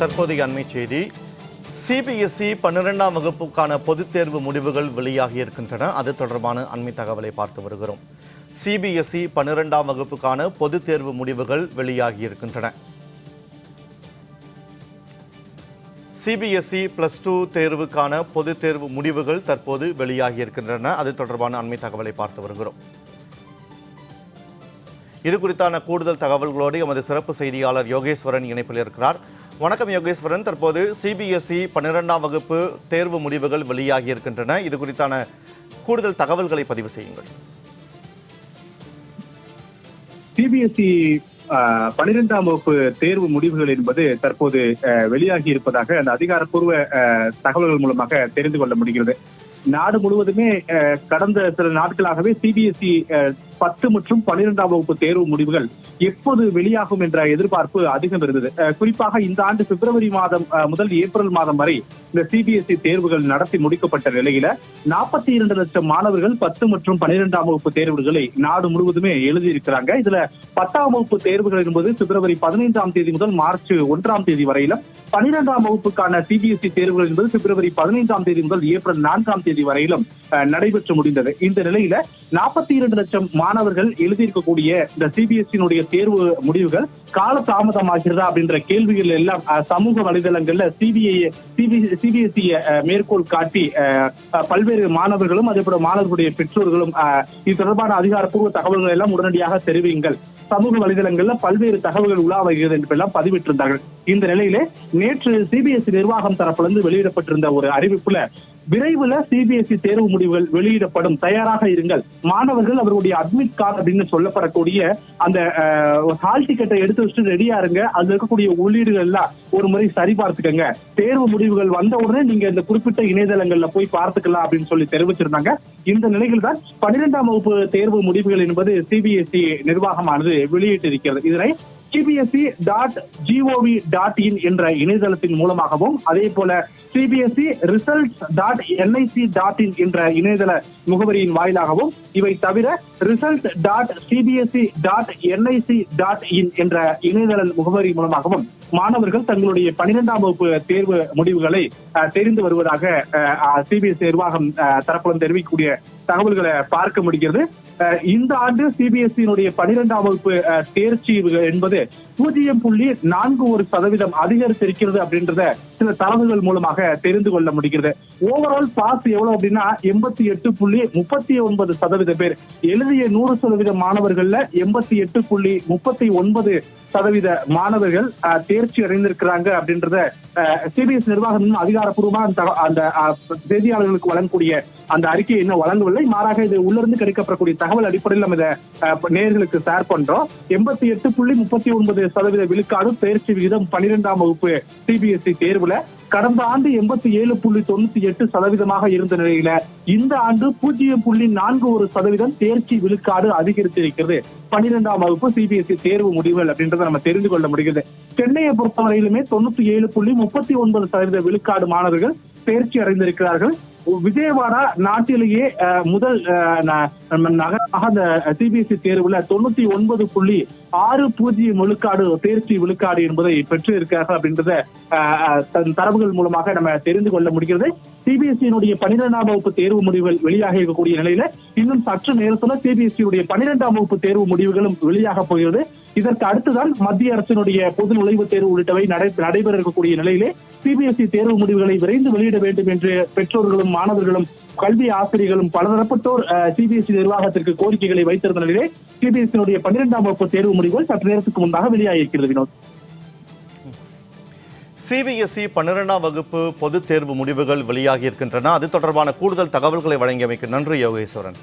தற்போதைய அண்மை செய்தி. சிபிஎஸ்இ பன்னிரெண்டாம் வகுப்புக்கான பொதுத் தேர்வு முடிவுகள் வெளியாகி இருக்கின்றன. அது தொடர்பான அண்மை தகவலை பார்த்து வருகிறோம். சிபிஎஸ்இ பன்னிரெண்டாம் வகுப்புக்கான பொதுத் தேர்வு முடிவுகள் வெளியாகி இருக்கின்றன. சிபிஎஸ்இ பிளஸ் டூ தேர்வுக்கான பொதுத் தேர்வு முடிவுகள் தற்போது வெளியாகி இருக்கின்றன. அது தொடர்பான அண்மை தகவலை பார்த்து வருகிறோம். இது குறித்தான கூடுதல் தகவல்களோடு எமது சிறப்பு செய்தியாளர் யோகேஸ்வரன் இணைப்பில் இருக்கிறார். வணக்கம் யோகேஸ்வரன். தற்போது சிபிஎஸ்இ பன்னிரெண்டாம் வகுப்பு தேர்வு முடிவுகள் வெளியாகி இருக்கின்றன இது குறித்தான கூடுதல் தகவல்களை பதிவு செய்யுங்கள். சிபிஎஸ்இ பனிரெண்டாம் வகுப்பு தேர்வு முடிவுகள் என்பது தற்போது அஹ், வெளியாகி இருப்பதாக அந்த அதிகாரப்பூர்வ அஹ், தகவல்கள் மூலமாக தெரிந்து கொள்ள முடிகிறது. நாடு முழுவதுமே அஹ், கடந்த சில நாட்களாகவே சிபிஎஸ்இ பத்து மற்றும் பன்னிரெண்டாம் வகுப்பு தேர்வு முடிவுகள் எப்போது வெளியாகும் என்ற எதிர்பார்ப்பு அதிகம் இருந்தது. அஹ், குறிப்பாக இந்த ஆண்டு பிப்ரவரி மாதம் அஹ், முதல் ஏப்ரல் மாதம் வரை இந்த சிபிஎஸ்இ தேர்வுகள் நடத்தி முடிக்கப்பட்ட நிலையில நாற்பத்தி இரண்டு லட்சம் மாணவர்கள் பத்து மற்றும் பன்னிரெண்டாம் வகுப்பு தேர்வுகளை நாடு முழுவதுமே எழுதியிருக்கிறாங்க. இதுல பத்தாம் வகுப்பு தேர்வுகள் என்பது பிப்ரவரி பதினைந்தாம் தேதி முதல் மார்ச் ஒன்றாம் தேதி வரையிலும் பனிரெண்டாம் வகுப்புக்கான சிபிஎஸ்இ தேர்வுகள் என்பது பிப்ரவரி பதினைந்தாம் தேதி முதல் ஏப்ரல் நான்காம் தேதி வரையிலும் நடைபெற்று முடிந்தது. இந்த நிலையில நாற்பத்தி இரண்டு லட்சம் மாணவர்கள் எழுதியிருக்கக்கூடிய இந்த சிபிஎஸ்இனுடைய தேர்வு முடிவுகள் கால தாமதமாகிறதா அப்படின்ற கேள்விகள் எல்லாம் சமூக வலைதளங்கள்ல சிபிஐ சிபிஎஸ்இ மேற்கோள் காட்டி பல்வேறு மாணவர்களும் அதே போல மாணவர்களுடைய பெற்றோர்களும் இது தொடர்பான அதிகாரப்பூர்வ தகவல்கள் எல்லாம் உடனடியாக தெரிவியுங்கள். சமூக வலைதளங்கள்ல பல்வேறு தகவல்கள் உலா வருகிறது என்றெல்லாம் பதிவிட்டிருந்தார்கள். இந்த நிலையிலே நேற்று சிபிஎஸ்இ நிர்வாகம் தரப்பிலிருந்து வெளியிடப்பட்டிருந்த ஒரு அறிவிப்புல விரைவில் சிபிஎஸ்இ தேர்வு முடிவுகள் வெளியிடப்படும். தயாராக இருங்கள். மாணவர்கள் அவர்களுடைய அட்மிட் கார்டு அப்படின்னு சொல்லப்படக்கூடிய அந்த ஹால் டிக்கெட்டை எடுத்து வச்சுட்டு ரெடியா இருங்க. அதுல இருக்கக்கூடிய உள்ளீடுகள் எல்லாம் ஒரு முறை சரி பார்த்துக்கங்க. தேர்வு முடிவுகள் வந்த உடனே நீங்க இந்த குறிப்பிட்ட இணையதளங்கள்ல போய் பார்த்துக்கலாம் அப்படின்னு சொல்லி தெரிவிச்சிருந்தாங்க. இந்த நிலையில் தான் பன்னிரெண்டாம் வகுப்பு தேர்வு முடிவுகள் என்பது சிபிஎஸ்இ நிர்வாகமானது வெளியிட்டிருக்கிறது. இதனை CBSE dot GOV dot in என்ற இணையதளத்தின் மூலமாகவும் அதே போல CBSE results dot NIC dot in என்ற இணையதள முகவரியின் வாயிலாகவும் இவை தவிர result dot CBSE dot NIC dot in என்ற இணையதள முகவரி மூலமாகவும் மாணவர்கள் தங்களுடைய பனிரெண்டாம் வகுப்பு தேர்வு முடிவுகளை தெரிந்து வருவதாக சிபிஎஸ்இ நிர்வாகம் தரப்புடன் தெரிவிக்கக்கூடிய தகவல்களை பார்க்க முடிகிறது. இந்த ஆண்டு சிபிஎஸ்இனுடைய பனிரெண்டாம் வகுப்பு தேர்ச்சி என்பது பூஜ்ஜியம் புள்ளி நான்கு ஒரு சதவீதம் அதிகரித்திருக்கிறது அப்படின்றத சில தரவுகள் மூலமாக தெரிந்து கொள்ள முடிகிறது. ஓவரால் பாஸ் எவ்வளவு அப்படின்னா எண்பத்தி எட்டு புள்ளி முப்பத்தி ஒன்பது சதவீத பேர். எழுதிய நூறு சதவீத மாணவர்கள்ல எண்பத்தி எட்டு புள்ளி முப்பத்தி ஒன்பது சதவீத மாணவர்கள் தேர்ச்சி அடைந்திருக்கிறாங்க அப்படின்றத சிபிஎஸ் நிர்வாகம் இன்னும் அதிகாரப்பூர்வமா அந்த அந்த செய்தியாளர்களுக்கு வழங்கக்கூடிய அந்த அறிக்கையை இன்னும் வழங்கவில்லை. மாறாக இது உள்ளிருந்து கிடைக்கப்படக்கூடிய தகவல் அடிப்படையில் நம்ம இதை நேர்களுக்கு ஷேர் பண்றோம். எண்பத்தி எட்டு புள்ளி முப்பத்தி ஒன்பது சதவீத விழுக்காடு தேர்ச்சி விகிதம் பன்னிரெண்டாம் வகுப்பு சிபிஎஸ்இ தேர்வுல. கடந்த ஆண்டு எண்பத்தி ஏழு புள்ளி தொண்ணூத்தி எட்டு சதவீதமாக இருந்த நிலையில இந்த ஆண்டு பூஜ்ஜியம் புள்ளி நான்கு ஒரு சதவீதம் தேர்ச்சி விழுக்காடு அதிகரித்திருக்கிறது. பனிரெண்டாம் வகுப்பு சிபிஎஸ்இ தேர்வு முடிவுகள் அப்படின்றத நம்ம தெரிந்து கொள்ள முடிகிறது. சென்னையை பொறுத்தவரையிலுமே தொண்ணூத்தி ஏழு புள்ளி முப்பத்தி ஒன்பது சதவீத விழுக்காடு மாணவர்கள் தேர்ச்சி அடைந்திருக்கிறார்கள். விஜயவாடா நாட்டிலேயே முதல் நகரமாக அந்த சிபிஎஸ்இ தேர்வுல தொண்ணூத்தி ஒன்பது புள்ளி ஆறு பூஜ்ஜியம் விழுக்காடு தேர்ச்சி விழுக்காடு என்பதை பெற்று இருக்கார்கள் அப்படின்றத தன் தரவுகள் மூலமாக நம்ம தெரிந்து கொள்ள முடிகிறது. சிபிஎஸ்இனுடைய பனிரெண்டாம் வகுப்பு தேர்வு முடிவுகள் வெளியாக இருக்கக்கூடிய நிலையில இன்னும் சற்று நேரத்துல சிபிஎஸ்இனுடைய பன்னிரெண்டாம் வகுப்பு தேர்வு முடிவுகளும் வெளியாக போகிறது. இதற்கு அடுத்துதான் மத்திய அரசினுடைய பொது நுழைவுத் தேர்வு உள்ளிட்டவை நடைபெற இருக்கக்கூடிய நிலையிலே சிபிஎஸ்இ தேர்வு முடிவுகளை விரைந்து வெளியிட வேண்டும் என்று பெற்றோர்களும் மாணவர்களும் கல்வி ஆசிரியர்களும் பலதரப்பட்டோர் சிபிஎஸ்இ நிர்வாகத்திற்கு கோரிக்கைகளை வைத்திருந்த நிலையிலே சிபிஎஸ்இனுடைய பன்னிரெண்டாம் வகுப்பு தேர்வு முடிவுகள் சற்று நேரத்துக்கு முன்பாக வெளியாகியிருக்கிறது வினோத். சிபிஎஸ்இ பன்னிரெண்டாம் வகுப்பு பொதுத் தேர்வு முடிவுகள் வெளியாகி இருக்கின்றன அது தொடர்பான கூடுதல் தகவல்களை வழங்கியமைக்கு நன்றி யோகேஸ்வரன்.